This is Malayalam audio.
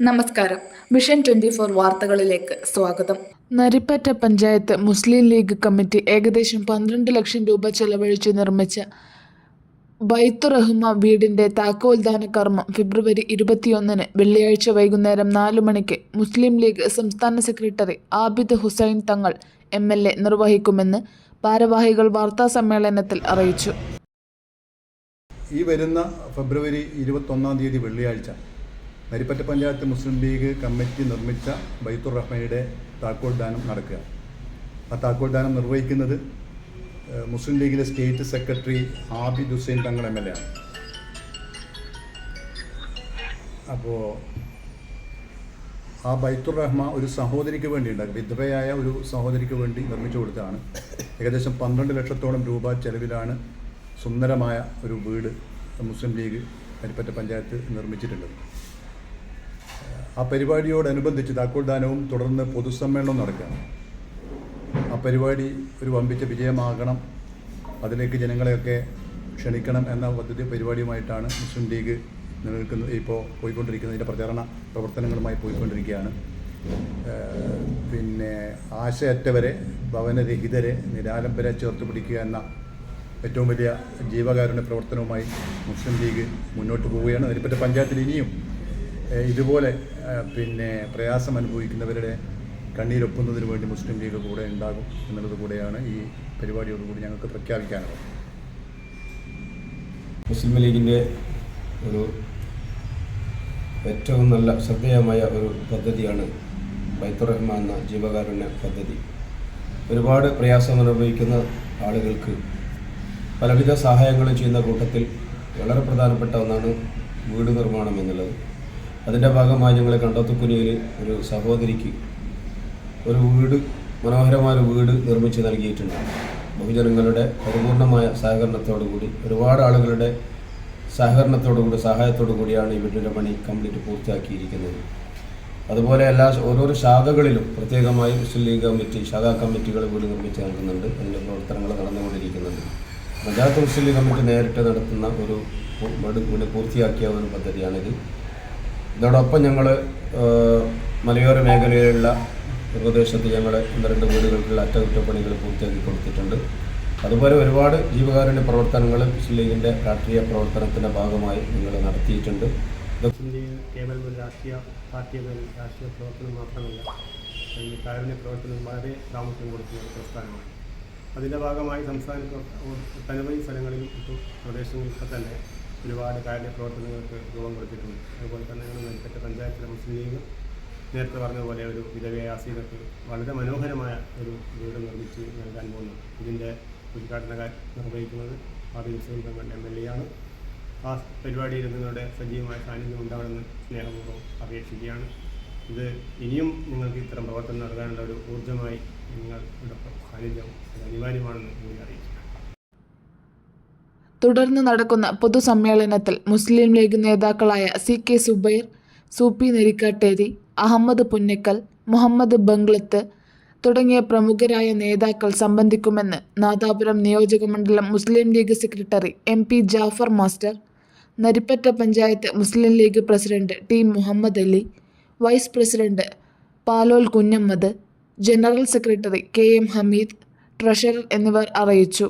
നമസ്കാരം. മിഷൻ ട്വന്റി ഫോർ വാർത്തകളിലേക്ക് സ്വാഗതം. നരിപ്പറ്റ പഞ്ചായത്ത് മുസ്ലിം ലീഗ് കമ്മിറ്റി ഏകദേശം പന്ത്രണ്ട് ലക്ഷം രൂപ ചെലവഴിച്ച് നിർമ്മിച്ച ബൈത്തുറഹ്മ വീടിന്റെ താക്കോൽദാന കർമ്മം ഫെബ്രുവരി ഇരുപത്തിയൊന്നിന് വെള്ളിയാഴ്ച വൈകുന്നേരം നാലു മണിക്ക് മുസ്ലിം ലീഗ് സംസ്ഥാന secretary Abid Hussain Thangal M L A നിർവഹിക്കുമെന്ന് ഭാരവാഹികൾ വാർത്താസമ്മേളനത്തിൽ അറിയിച്ചു. ഈ വരുന്ന ഫെബ്രുവരി ഇരുപത്തൊന്നാം തീയതി വെള്ളിയാഴ്ച നരിപ്പറ്റ പഞ്ചായത്ത് മുസ്ലിം ലീഗ് കമ്മിറ്റി നിർമ്മിച്ച ബൈത്തുർ റഹ്മയുടെ താക്കോൽ ദാനം നടക്കുക. ആ താക്കോൽ ദാനം നിർവഹിക്കുന്നത് മുസ്ലിം ലീഗിലെ state secretary Abid Hussain Thangal M L A ആണ്. അപ്പോൾ ആ ബൈത്തുർ റഹ്മ ഒരു സഹോദരിക്ക് വേണ്ടി ഉണ്ടാക്കി വിധവയായ ഒരു സഹോദരിക്ക് വേണ്ടി നിർമ്മിച്ചു കൊടുത്തതാണ്. ഏകദേശം പന്ത്രണ്ട് ലക്ഷത്തോളം രൂപ ചെലവിലാണ് സുന്ദരമായ ഒരു വീട് മുസ്ലിം ലീഗ് കരിപ്പറ്റ പഞ്ചായത്ത് നിർമ്മിച്ചിട്ടുള്ളത്. ആ പരിപാടിയോടനുബന്ധിച്ച് താക്കോൽദാനവും തുടർന്ന് പൊതുസമ്മേളനം നടക്കുകയാണ്. ആ പരിപാടി ഒരു വമ്പിച്ച വിജയമാകണം. അതിലേക്ക് ജനങ്ങളെയൊക്കെ ക്ഷണിക്കണം എന്ന പദ്ധതി പരിപാടിയുമായിട്ടാണ് മുസ്ലിം ലീഗ് നിലനിൽക്കുന്നത്. ഇപ്പോൾ പോയിക്കൊണ്ടിരിക്കുന്നതിന്റെ പ്രചാരണ പ്രവർത്തനങ്ങളുമായി പോയിക്കൊണ്ടിരിക്കുകയാണ്. പിന്നെ ആശയറ്റവരെ ഭവനരഹിതരെ നിരാലംബരെ ചേർത്ത് പിടിക്കുക എന്ന ഏറ്റവും വലിയ ജീവകാരുണ്യ പ്രവർത്തനവുമായി മുസ്ലിം ലീഗ് മുന്നോട്ട് പോവുകയാണ്. അതിനെപ്പറ്റി പഞ്ചായത്തിൽ ഇനിയും ഇതുപോലെ പിന്നെ പ്രയാസം അനുഭവിക്കുന്നവരുടെ കണ്ണീരൊപ്പുന്നതിന് വേണ്ടി മുസ്ലിം ലീഗ് കൂടെ ഉണ്ടാകും എന്നുള്ളത് കൂടെയാണ് ഈ പരിപാടിയോടുകൂടി ഞങ്ങൾക്ക് പ്രഖ്യാപിക്കാനുള്ളത്. മുസ്ലിം ലീഗിന്റെ ഒരു ഏറ്റവും നല്ല ശ്രദ്ധേയമായ ഒരു പദ്ധതിയാണ് ബൈത്തുറഹ്മ എന്ന ജീവകാരുണ്യ പദ്ധതി. ഒരുപാട് പ്രയാസം അനുഭവിക്കുന്ന ആളുകൾക്ക് പലവിധ സഹായങ്ങളും ചെയ്യുന്ന കൂട്ടത്തിൽ വളരെ പ്രധാനപ്പെട്ട ഒന്നാണ് വീട് നിർമ്മാണം എന്നുള്ളത്. അതിന്റെ ഭാഗമായി ഞങ്ങൾ കണ്ടത്തുക്കുനിയിൽ ഒരു സഹോദരിക്ക് ഒരു വീട് മനോഹരമായ ഒരു വീട് നിർമ്മിച്ച് നൽകിയിട്ടുണ്ട്. ബഹുജനങ്ങളുടെ പരിപൂർണമായ സഹകരണത്തോടു കൂടി ഒരുപാട് ആളുകളുടെ സഹകരണത്തോടുകൂടി സഹായത്തോടു കൂടിയാണ് ഈ വീടിന്റെ പണി കംപ്ലീറ്റ് പൂർത്തിയാക്കിയിരിക്കുന്നത്. അതുപോലെ എല്ലാ ഓരോരോ ശാഖകളിലും പ്രത്യേകമായി മുസ്ലിം ലീഗ് കമ്മിറ്റി ശാഖാ കമ്മിറ്റികൾ വീട് നിർമ്മിച്ച് നൽകുന്നുണ്ട്. അതിന്റെ പ്രവർത്തനങ്ങൾ നടന്നുകൊണ്ടിരിക്കുന്നുണ്ട്. പഞ്ചായത്ത് മുസ്ലിം ലീഗ് കമ്മിറ്റി നേരിട്ട് നടത്തുന്ന ഒരു വീട് പൂർത്തിയാക്കിയ ഒരു പദ്ധതിയാണിത്. ഇതോടൊപ്പം ഞങ്ങൾ മലയോര മേഖലയിലുള്ള പ്രദേശത്ത് ഞങ്ങൾ ഒന്ന് രണ്ട് വീടുകൾക്കുള്ള അറ്റകുറ്റപ്പണികൾ പൂർത്തിയാക്കി കൊടുത്തിട്ടുണ്ട്. അതുപോലെ ഒരുപാട് ജീവകാരുണ്യ പ്രവർത്തനങ്ങൾ മുസ്ലിം ലീഗിന്റെ രാഷ്ട്രീയ പ്രവർത്തനത്തിന്റെ ഭാഗമായി ഞങ്ങൾ നടത്തിയിട്ടുണ്ട്. മുസ്ലിം ലീഗ് കേവലം ഒരു രാഷ്ട്രീയ പാർട്ടിയുടെ ഒരു രാഷ്ട്രീയ പ്രവർത്തനം മാത്രമല്ല ഈ കാരുണ്യ പ്രവർത്തനം വളരെ പ്രാമുഖ്യം കൊടുക്കുന്ന ഒരു പ്രസ്ഥാനമാണ്. അതിന്റെ ഭാഗമായി സംസ്ഥാനത്ത് ഒട്ടനവധി സ്ഥലങ്ങളിലും മറ്റു പ്രദേശങ്ങളിലൊക്കെ തന്നെ ഒരുപാട് കാര്യ പ്രവർത്തനങ്ങൾക്ക് രൂപം കൊടുത്തിട്ടുണ്ട്. അതുപോലെ തന്നെ ഞങ്ങൾ മെൽപ്പറ്റ പഞ്ചായത്തിലെ മുസ്ലിം ലീഗ് നേരത്തെ പറഞ്ഞതുപോലെ പോലെ ഒരു വിധവയായ ആസീനക്ക് വളരെ മനോഹരമായ ഒരു വീട് നിർമ്മിച്ച് നൽകാൻ പോകുന്നു. ഇതിന്റെ ഉദ്ഘാടന നിർവഹിക്കുന്നത് ആദ്യ Hussain Thangal M L A ആണ്. ആ പരിപാടിയിൽ നിങ്ങളുടെ സജീവമായ സാന്നിധ്യം ഉണ്ടാവണമെന്ന് സ്നേഹപൂർവം അപേക്ഷിക്കുകയാണ്. ഇത് ഇനിയും നിങ്ങൾക്ക് ഇത്തരം പ്രവർത്തനം നടത്താനുള്ള ഒരു ഊർജമായി നിങ്ങളുടെ സാന്നിധ്യം അനിവാര്യമാണെന്ന് കൂടി അറിയിക്കുക തുടർന്ന് നടക്കുന്ന പൊതുസമ്മേളനത്തിൽ മുസ്ലിം ലീഗ് നേതാക്കളായ സി കെ സുബൈർ സൂപ്പി നെരിക്കാട്ടേരി അഹമ്മദ് പുന്നക്കൽ മുഹമ്മദ് ബംഗ്ലത്ത് തുടങ്ങിയ പ്രമുഖരായ നേതാക്കൾ സംബന്ധിക്കുമെന്ന് നാദാപുരം നിയോജകമണ്ഡലം Muslim League secretary M P Jafar master Naripatta panchayat Muslim League president T Muhammad Ali vice president Palol Kunhammad general secretary K M Hameed treasurer എന്നിവർ അറിയിച്ചു.